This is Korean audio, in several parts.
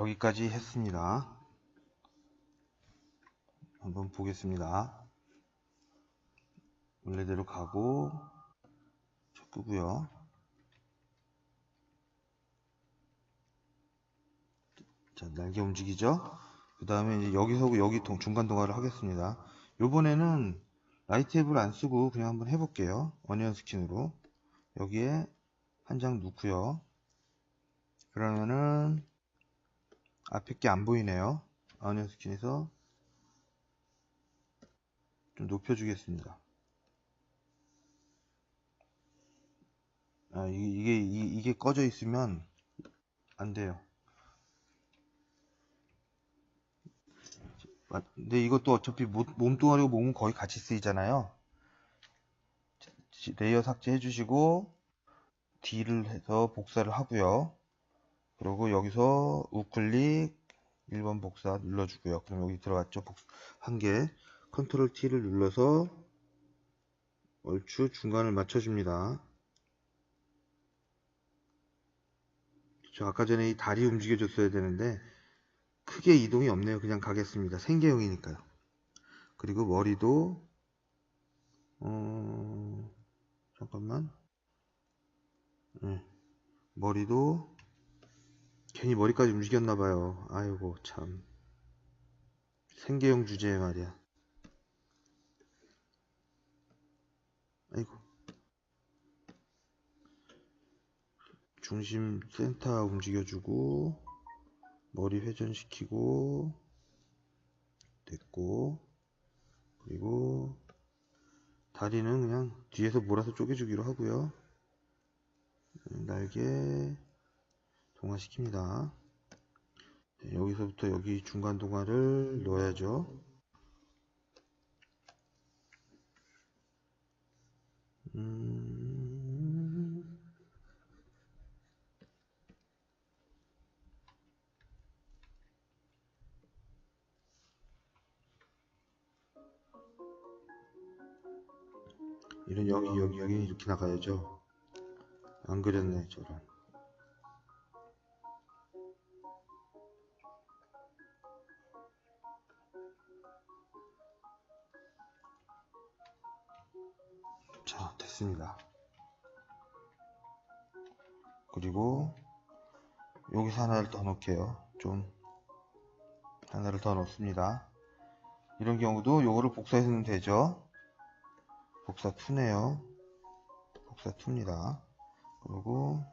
여기까지 했습니다. 한번 보겠습니다. 원래대로 가고 저 끄고요. 자, 날개 움직이죠? 그 다음에 이제 여기서 여기 동, 중간 동화를 하겠습니다. 요번에는 라이트 앱을 안 쓰고 그냥 한번 해볼게요. 어니언 스킨으로. 여기에 한 장 넣고요. 그러면은 앞에 게 안 보이네요. 어니언 스킨에서 좀 높여주겠습니다. 아, 이게, 이게, 이게 꺼져 있으면 안 돼요. 근데 이것도 어차피 몸뚱아리고 몸은 거의 같이 쓰이잖아요. 레이어 삭제해 주시고 D를 해서 복사를 하고요. 그리고 여기서 우클릭 1번 복사 눌러주고요. 그럼 여기 들어갔죠. 한 개. 컨트롤 T를 눌러서 얼추 중간을 맞춰줍니다. 저 아까 전에 이 다리 움직여줬어야 되는데 크게 이동이 없네요. 그냥 가겠습니다. 생계형이니까요. 그리고 머리도 어... 잠깐만 네. 머리도 괜히 머리까지 움직였나봐요. 아이고 참 생계형 주제에 말이야. 아이고 중심 센터 움직여주고 머리 회전시키고 됐고 그리고 다리는 그냥 뒤에서 몰아서 쪼개주기로 하고요 날개 동화시킵니다. 여기서부터 여기 중간 동화를 넣어야죠. 음... 이런 여기 여기 여기 이렇게 나가야죠. 안 그렸네 저런 자 됐습니다. 그리고 여기서 하나를 더 넣을게요. 좀 하나를 더 넣습니다. 이런 경우도 요거를 복사해서 는 되죠. 복사 2네요. 복사 2입니다. 그리고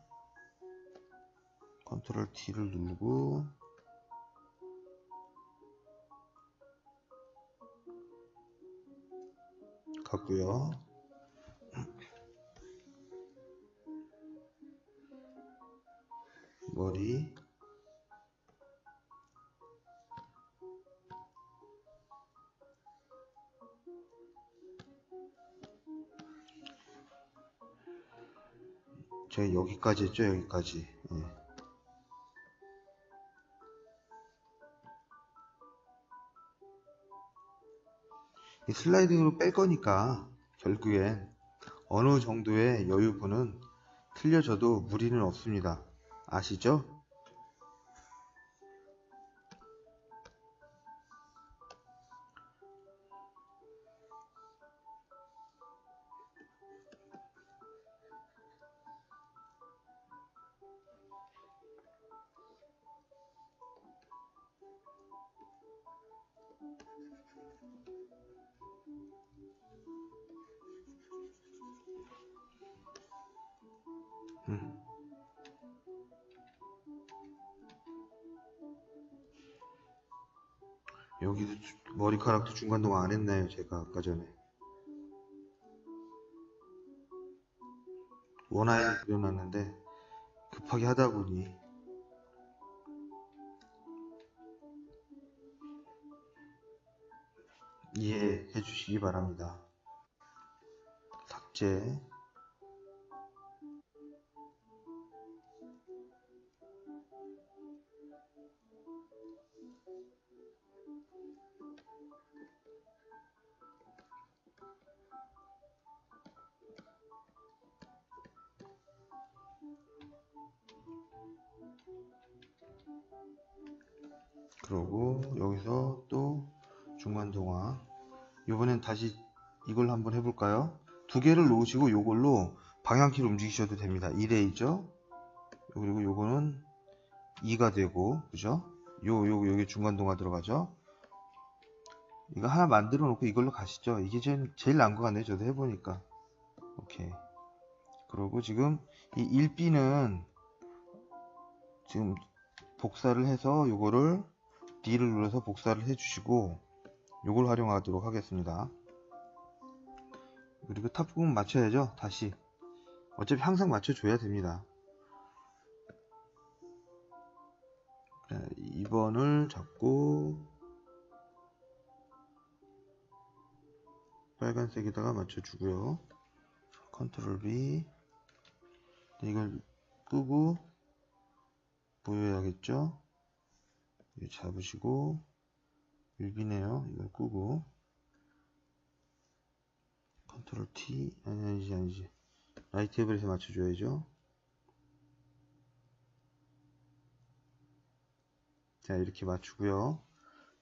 컨트롤 T를 누르고 갔고요 머리. 제가 여기까지 했죠 여기까지. 예. 이 슬라이딩으로 뺄 거니까 결국엔 어느 정도의 여유분은 틀려져도 무리는 없습니다 아시죠? 여기도 머리카락도 중간 동안 안 했나요 제가 아까 전에? 원아이 그려놨는데 급하게 하다 보니 이해해 주시기 바랍니다. 삭제 이번엔 다시 이걸 한번 해볼까요? 두 개를 놓으시고 요걸로 방향키를 움직이셔도 됩니다. 1A죠? 그리고 요거는 2가 되고 그죠? 요, 요, 여기 중간 동화 들어가죠? 이거 하나 만들어 놓고 이걸로 가시죠. 이게 제일, 제일 나은 것 같네요. 저도 해보니까. 오케이. 그리고 지금 이 1B는 지금 복사를 해서 요거를 D를 눌러서 복사를 해주시고 요걸 활용하도록 하겠습니다. 그리고 탑 부분 맞춰야죠. 다시. 어차피 항상 맞춰줘야 됩니다. 2번을 잡고 빨간색에다가 맞춰주고요. 컨트롤 B 이걸 끄고 보여야겠죠? 이거 잡으시고 유비네요. 이걸 끄고 컨트롤 T 아니 아니지 아니지 라이트 테이블에서 맞춰줘야죠. 자 이렇게 맞추고요.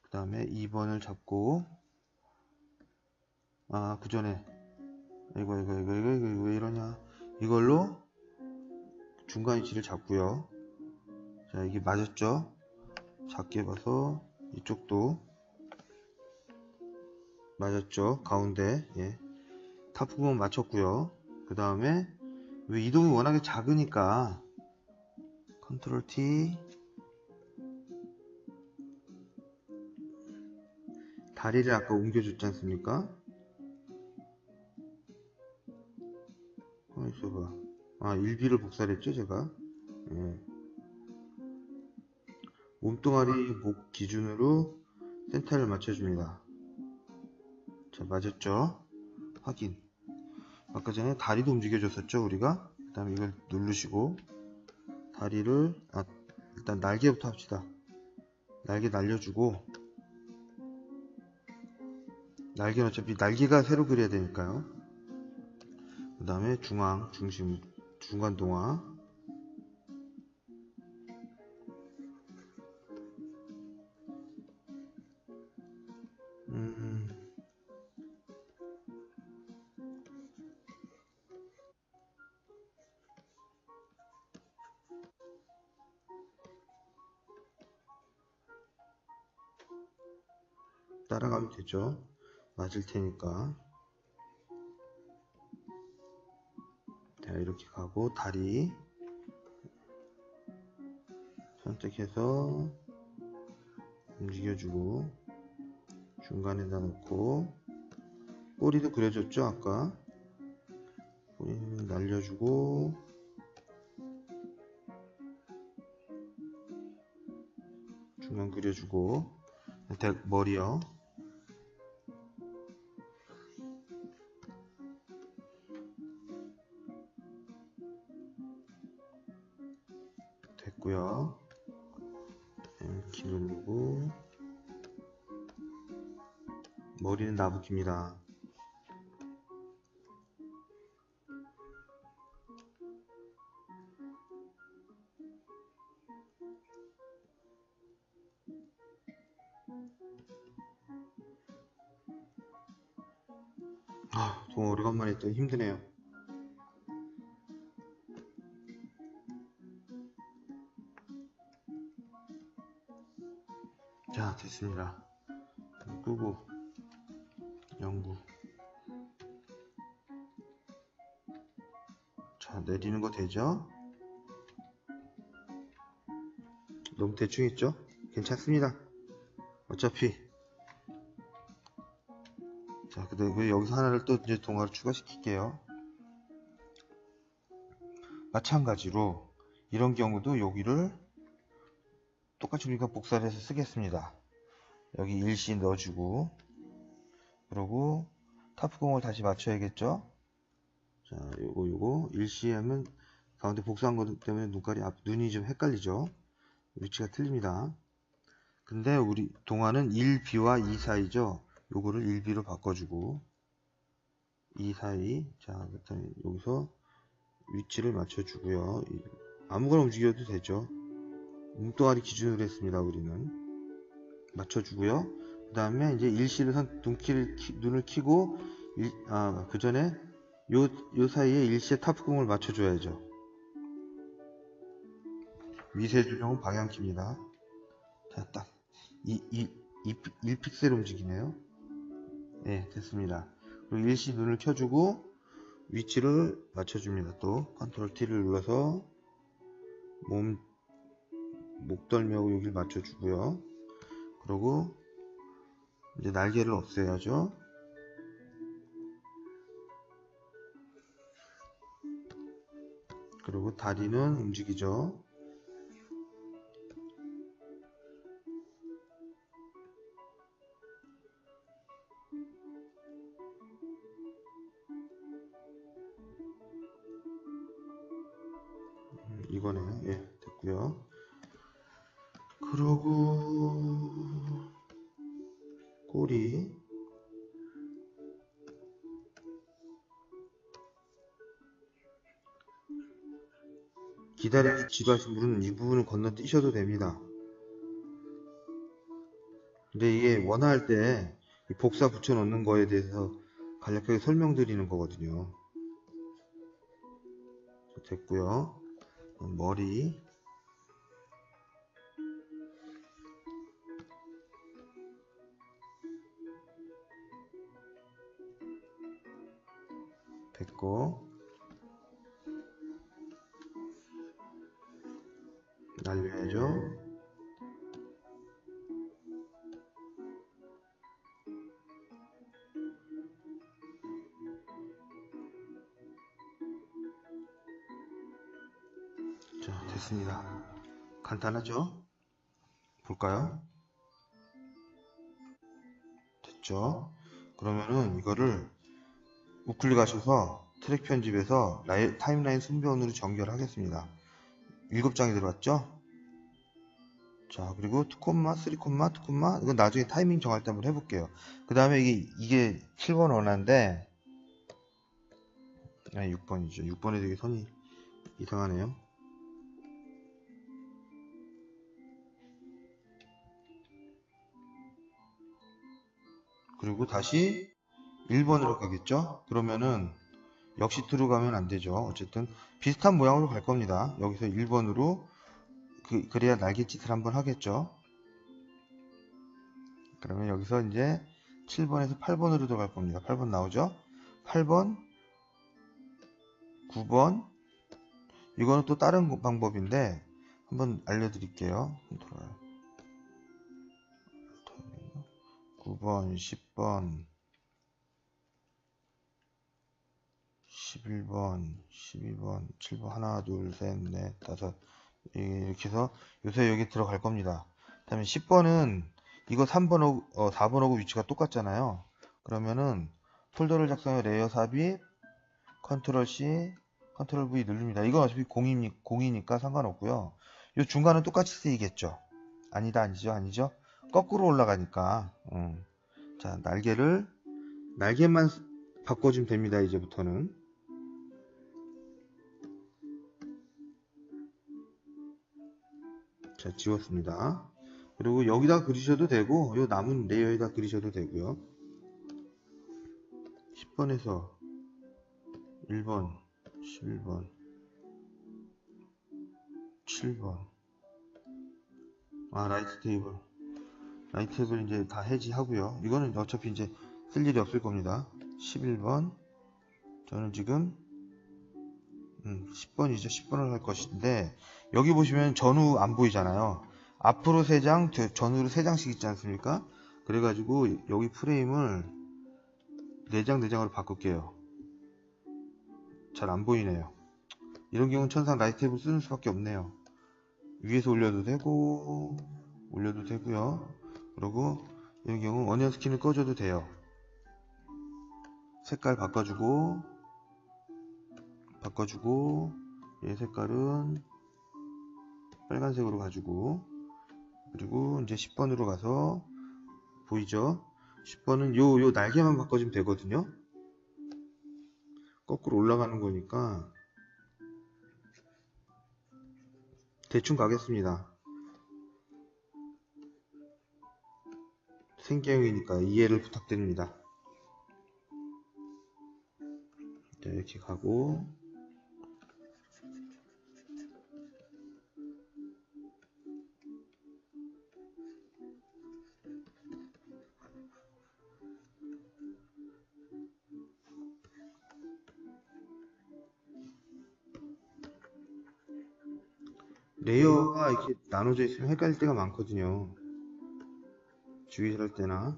그 다음에 2번을 잡고 아 그 전에 이거 이거 이거 이거 이거 왜 이러냐 이걸로 중간 위치를 잡고요. 자 이게 맞았죠? 작게 봐서 이쪽도 맞았죠? 가운데 예. 탑 부분 맞췄고요. 그 다음에 왜 이동이 워낙에 작으니까 컨트롤 T 다리를 아까 옮겨줬지 않습니까? 어, 있어봐. 아, 1B를 복사를 했죠, 제가? 예. 몸뚱아리 목 기준으로 센터를 맞춰줍니다. 자, 맞았죠? 확인. 아까 전에 다리도 움직여줬었죠, 우리가? 그 다음에 이걸 누르시고, 다리를, 아, 일단 날개부터 합시다. 날개 날려주고, 날개는 어차피 날개가 새로 그려야 되니까요. 그 다음에 중앙, 중심, 중간 동화. 따라가면 되죠. 맞을 테니까. 자, 이렇게 가고, 다리. 선택해서, 움직여주고, 중간에다 놓고, 꼬리도 그려줬죠, 아까. 꼬리는 날려주고, 중간 그려주고, 대, 머리요. 이렇게 누르고 머리는 나부깁니다. 아, 정말 오래간만에 했더니 힘드네요. 자, 됐습니다. 끄고 연구. 자, 내리는 거 되죠? 너무 대충 했죠? 괜찮습니다. 어차피 자, 그다음에 여기서 하나를 또 이제 동화를 추가시킬게요. 마찬가지로 이런 경우도 여기를 똑같이 우리가 복사를 해서 쓰겠습니다. 여기 일시 넣어주고 그리고 타프공을 다시 맞춰야겠죠. 자, 요거 요거 일시 하면 가운데 복사한 것 때문에 눈깔이 앞 눈이 좀 헷갈리죠. 위치가 틀립니다. 근데 우리 동화는 1B와 2 사이죠. 요거를 1B로 바꿔주고 2 사이 자 그다음에 여기서 위치를 맞춰주고요. 아무거나 움직여도 되죠. 몸뚱아리 기준으로 했습니다. 우리는 맞춰주고요. 그 다음에 이제 일시를 선, 눈키를, 키- 눈을 키고, 일, 아, 그 전에 요, 요 사이에 일시의 탑궁을 맞춰줘야죠. 미세 조정은 방향키입니다. 자, 딱, 이, 이, 이, 1픽셀 움직이네요. 네, 됐습니다. 그리고 일시 눈을 켜주고, 위치를 맞춰줍니다. 또, 컨트롤 T를 눌러서, 몸, 목덜미하고 여기를 맞춰주고요. 그리고, 이제 날개를 없애야죠. 그리고 다리는 움직이죠. 꼬리 기다리기 지루하신 분은 이 부분을 건너뛰셔도 됩니다. 근데 이게 원화할 때이 복사 붙여 놓는 거에 대해서 간략하게 설명드리는 거거든요. 됐고요. 머리 됐고 날려야죠. 자, 됐습니다. 간단하죠? 볼까요? 됐죠? 그러면은 이거를 우클릭 하셔서 트랙 편집에서 라이- 타임라인 순변으로 전결하겠습니다. 7장이 들어왔죠? 자, 그리고 2콤마, 3콤마, 2콤마, 이건 나중에 타이밍 정할 때 한번 해볼게요. 그 다음에 이게, 이게 7번 원화인데, 아, 6번이죠. 6번에 되게 선이 이상하네요. 그리고 다시 1번으로 가겠죠? 그러면은 역시 들어가면 안 되죠. 어쨌든 비슷한 모양으로 갈 겁니다. 여기서 1번으로 그, 그래야 날갯짓을 한번 하겠죠. 그러면 여기서 이제 7번에서 8번으로 들어갈 겁니다. 8번 나오죠? 8번, 9번, 이거는 또 다른 방법인데 한번 알려드릴게요. 컨트롤. 9번, 10번, 11번, 12번, 7번, 하나, 둘, 셋, 넷, 다섯. 이렇게 해서 요새 여기 들어갈 겁니다. 그 다음에 10번은 이거 3번하고, 어, 4번하고 위치가 똑같잖아요. 그러면은 폴더를 작성해 레이어 삽입, 컨트롤 C, 컨트롤 V 누릅니다. 이건 어차피 공이, 공이니까 상관없고요. 요 중간은 똑같이 쓰이겠죠. 아니다, 아니죠, 아니죠. 거꾸로 올라가니까. 음. 자, 날개를, 날개만 바꿔주면 됩니다, 이제부터는. 자, 지웠습니다. 그리고 여기다 그리셔도 되고, 요 남은 레이어에다 그리셔도 되고요. 10번에서 1번, 11번, 7번. 아, 라이트 테이블. 라이트 테이블 이제 다 해지하고요. 이거는 어차피 이제 쓸 일이 없을 겁니다. 11번. 저는 지금 음, 10번이죠. 10번을 할 것인데 여기 보시면 전후 안 보이잖아요. 앞으로 3장, 전후로 3장씩 있지 않습니까? 그래가지고 여기 프레임을 4장, 4장으로 바꿀게요. 잘 안 보이네요. 이런 경우는 천상 라이트 테이블 쓰는 수밖에 없네요. 위에서 올려도 되고 올려도 되고요. 그리고 이런 경우 어니언 스킨을 꺼줘도 돼요. 색깔 바꿔주고 바꿔주고 얘 색깔은 빨간색으로 가지고 그리고 이제 10번으로 가서 보이죠? 10번은 요, 요 날개만 바꿔주면 되거든요. 거꾸로 올라가는 거니까 대충 가겠습니다. 생계형이니까 이해를 부탁드립니다. 자, 이렇게 가고 레이어가 이렇게 나눠져 있으면 헷갈릴 때가 많거든요. 주의를 할 때나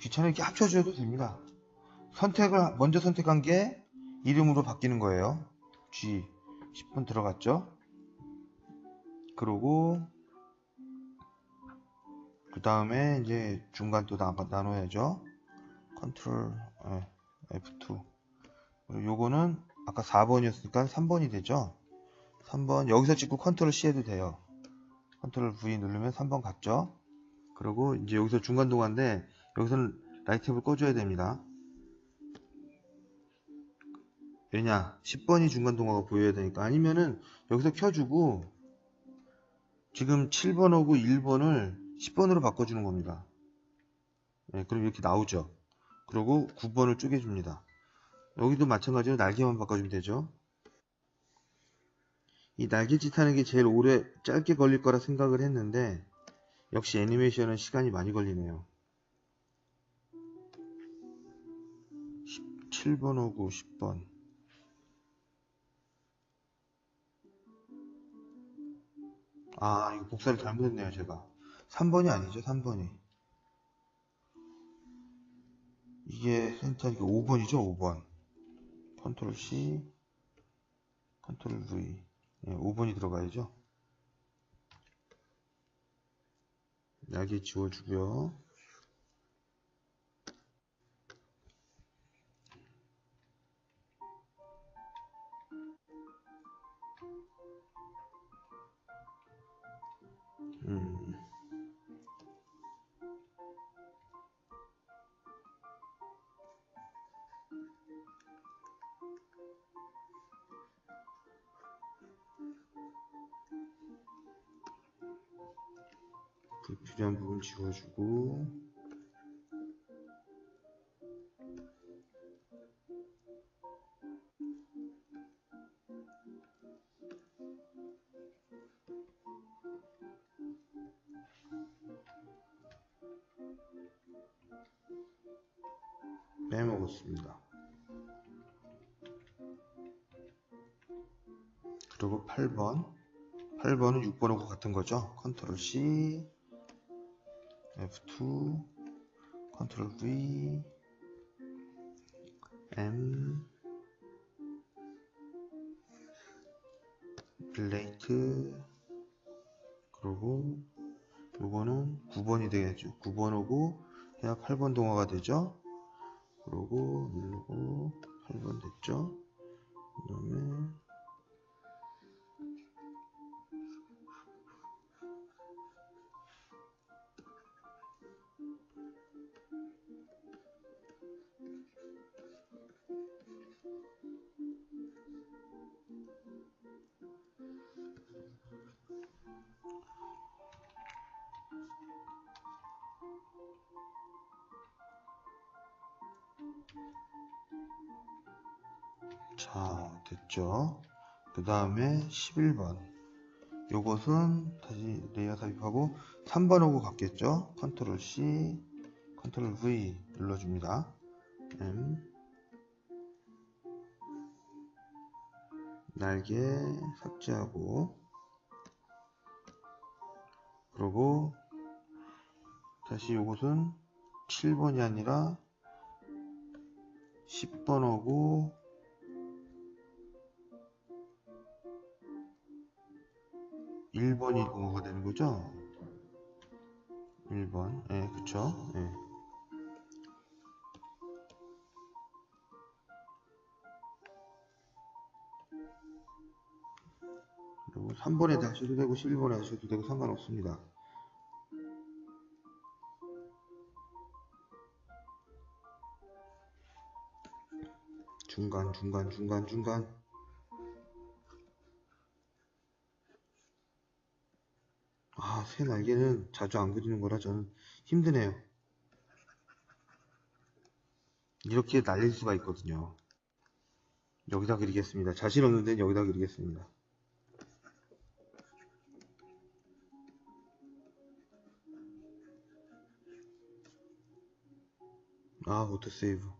귀찮으면 이렇게 합쳐줘도 됩니다. 선택을 먼저 선택한 게 이름으로 바뀌는 거예요. G 10분 들어갔죠? 그러고 그 다음에 이제 중간 또 나, 나눠야죠. 컨트롤 예, F2 그리고 요거는 아까 4번이었으니까 3번이 되죠. 3번 여기서 찍고 컨트롤 C 해도 돼요. 컨트롤 V 누르면 3번 갔죠. 그리고 이제 여기서 중간 동화인데 여기서는 라이트 탭을 꺼줘야 됩니다. 왜냐 10번이 중간 동화가 보여야 되니까 아니면은 여기서 켜주고 지금 7번하고 1번을 10번으로 바꿔주는 겁니다. 네, 그럼 이렇게 나오죠. 그리고 9번을 쪼개줍니다. 여기도 마찬가지로 날개만 바꿔주면 되죠. 이 날개짓 하는 게 제일 오래 짧게 걸릴 거라 생각을 했는데 역시 애니메이션은 시간이 많이 걸리네요. 7번 오고 10번. 아 이거 복사를 잘못했네요 제가. 3번이 아니죠 3번이. 이게 센터니까 5번이죠 5번. 컨트롤 C 컨트롤 V 네, 5번이 들어가야죠. 날개 지워주고요 지워주고 빼먹었습니다. 그리고 8번 8번은 6번하고 같은 거죠. 컨트롤 C F2 컨트롤 V M 블레이트 그리고 요거는 9번이 되겠죠. 9번 오고 해야 8번 동화가 되죠? 그러고 누르고 8번 됐죠? 그 다음에 자 됐죠? 그 다음에 11번. 요것은 다시 레이어 삽입하고 3번하고 같겠죠? 컨트롤 C 컨트롤 V 눌러줍니다. M. 날개 삭제하고. 그리고 다시 요것은 7번이 아니라 10번하고 1번이 동화가 되는 거죠? 1번, 예, 그쵸? 예. 그리고 3번에 하셔도 되고 11번에 하셔도 되고 상관없습니다. 중간, 중간, 중간, 중간. 새 날개는 자주 안 그리는 거라 저는 힘드네요. 이렇게 날릴 수가 있거든요. 여기다 그리겠습니다. 자신 없는 데는 여기다 그리겠습니다. 아, 오토세이브.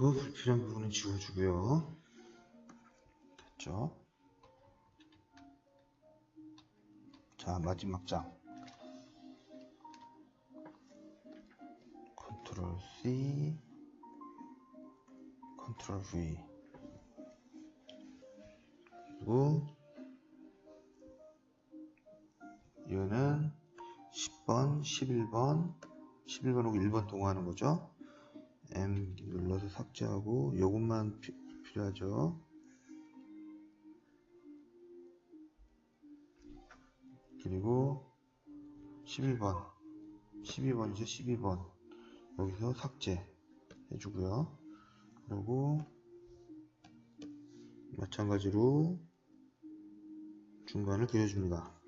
그리고 불필요한 부분은 지워주고요. 됐죠? 자, 마지막 장. 컨트롤 C, 컨트롤 V. 그리고 이거는 10번, 11번, 11번하고 1번 동화하는 거죠. M 눌러서 삭제하고 요것만 피, 필요하죠. 그리고 11번, 12번이죠. 12번 여기서 삭제 해주고요. 그리고 마찬가지로 중간을 그려줍니다.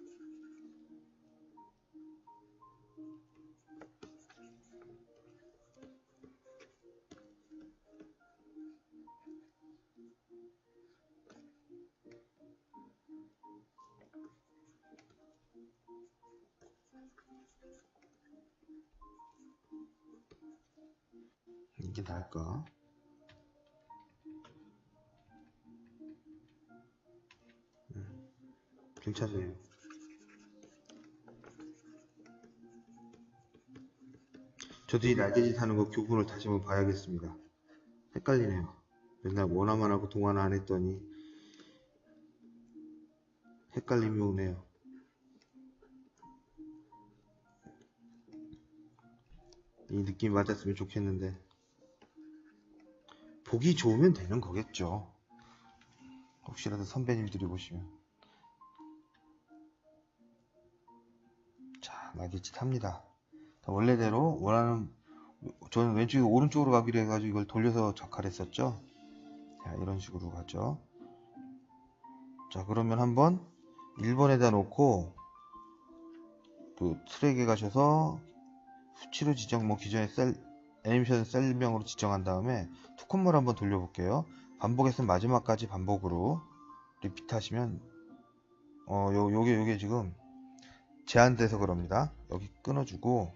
나을까? 음, 괜찮네요. 저도 이 날개짓 하는 거 교본을 다시 한번 봐야겠습니다. 헷갈리네요. 맨날 원화만 하고 동화는 안 했더니 헷갈림이 오네요. 이 느낌 맞았으면 좋겠는데 보기 좋으면 되는 거겠죠. 혹시라도 선배님들이 보시면. 자 날개짓 합니다. 원래대로 원하는 저는 왼쪽에 오른쪽으로 가기로 해가지고 이걸 돌려서 적할 했었죠. 자 이런 식으로 가죠. 자 그러면 한번 1번에다 놓고 그 트랙에 가셔서 수치로 지정 뭐 기존의 셀 애니메이션 셀명으로 지정한 다음에 투컴을 한번 돌려볼게요. 반복했으면 마지막까지 반복으로 리피트 하시면 어 요, 요게 요게 지금 제한돼서 그럽니다. 여기 끊어주고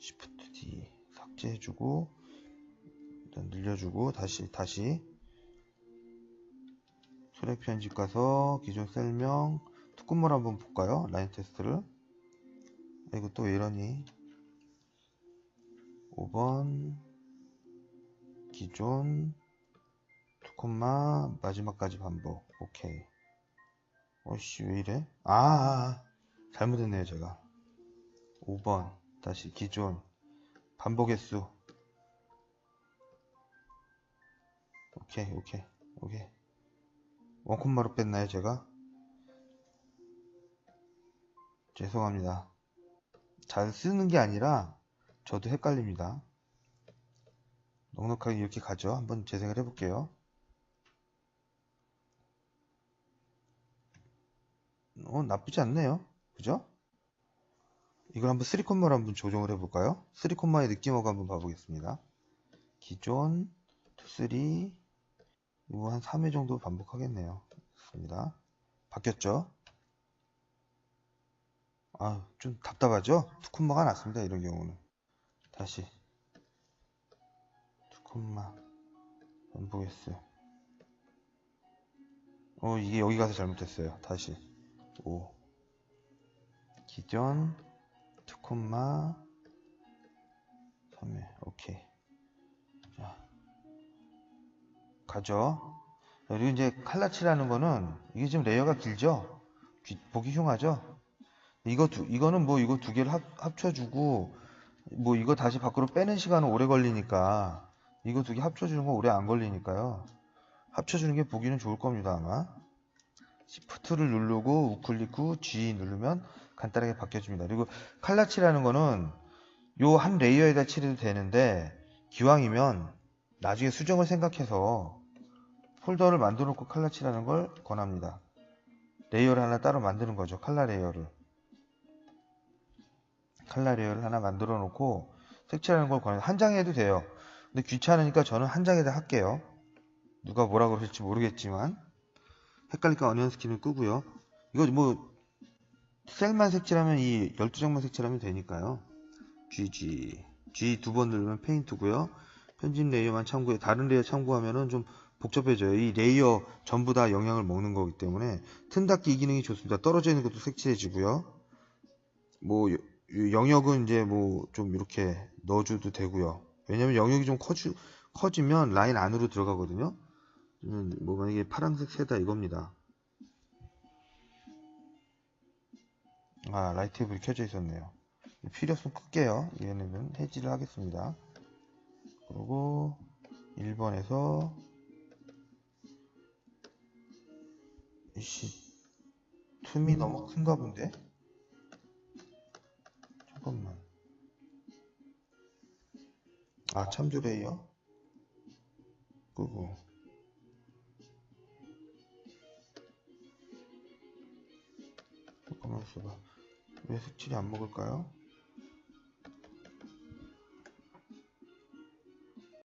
Shift D 삭제해주고 일단 늘려주고 다시 다시 트랙 편집 가서 기존 셀명 투컴을 한번 볼까요? 라인 테스트를 이거 또왜 이러니 5번. 기존. 투콤마. 마지막까지 반복. 오케이. 어씨 왜 이래? 아, 아 잘못했네요 제가. 5번. 다시 기존. 반복 횟수. 오케이 오케이 오케이. 원콤마로 뺐나요 제가? 죄송합니다. 잘 쓰는 게 아니라 저도 헷갈립니다. 넉넉하게 이렇게 가죠. 한번 재생을 해볼게요. 어, 나쁘지 않네요. 그죠? 이걸 한번 3콤마로 한번 조정을 해볼까요? 3콤마의 느낌하고 한번 봐보겠습니다. 기존 2, 3 이거 한 3회 정도 반복하겠네요. 좋습니다. 바뀌었죠? 아, 좀 답답하죠? 투콤마가 났습니다. 이런 경우는. 다시. 2콤마. 반복했어요. 어 이게 여기 가서 잘못했어요. 다시. 5 기존 2 콤마. 3에 오케이. 자. 가죠. 그리고 이제 칼라치라는 거는 이게 지금 레이어가 길죠? 귀- 보기 흉하죠? 이거 두, 이거는 뭐 이거 두 개를 합, 합쳐주고 뭐 이거 다시 밖으로 빼는 시간은 오래 걸리니까 이거 두 개 합쳐주는 건 오래 안 걸리니까요 합쳐주는 게 보기는 좋을 겁니다 아마 Shift를 누르고 우클릭 후 G 누르면 간단하게 바뀌어집니다. 그리고 칼라 칠하는 거는 요 한 레이어에다 칠해도 되는데 기왕이면 나중에 수정을 생각해서 폴더를 만들어 놓고 칼라 칠하는 걸 권합니다. 레이어를 하나 따로 만드는 거죠. 칼라 레이어를. 칼라 레이어를 하나 만들어 놓고 색칠하는 걸 권해요. 한 장에 해도 돼요. 근데 귀찮으니까 저는 한 장에다 할게요. 누가 뭐라 그럴지 모르겠지만 헷갈리니까 어니언 스킨을 끄고요. 이거 뭐 셀만 색칠하면 이 12장만 색칠하면 되니까요. GG G 두 번 누르면 페인트고요. 편집 레이어만 참고해 다른 레이어 참고하면은 좀 복잡해져요. 이 레이어 전부 다 영향을 먹는 거기 때문에 틈 닫기 이 기능이 좋습니다. 떨어져 있는 것도 색칠해지고요. 뭐 영역은 이제 뭐 좀 이렇게 넣어줘도 되고요. 왜냐면 영역이 좀 커지, 커지면 라인 안으로 들어가거든요. 음, 뭐 만약에 파란색 세다 이겁니다. 아 라이트불이 켜져 있었네요. 필요 없으면 끌게요. 얘네는 해지를 하겠습니다. 그리고 1번에서 이씨 틈이 너무 큰가 본데? 잠깐만. 아 참조 레이어 끄고 잠깐만 있어봐. 왜 색칠이 안 먹을까요?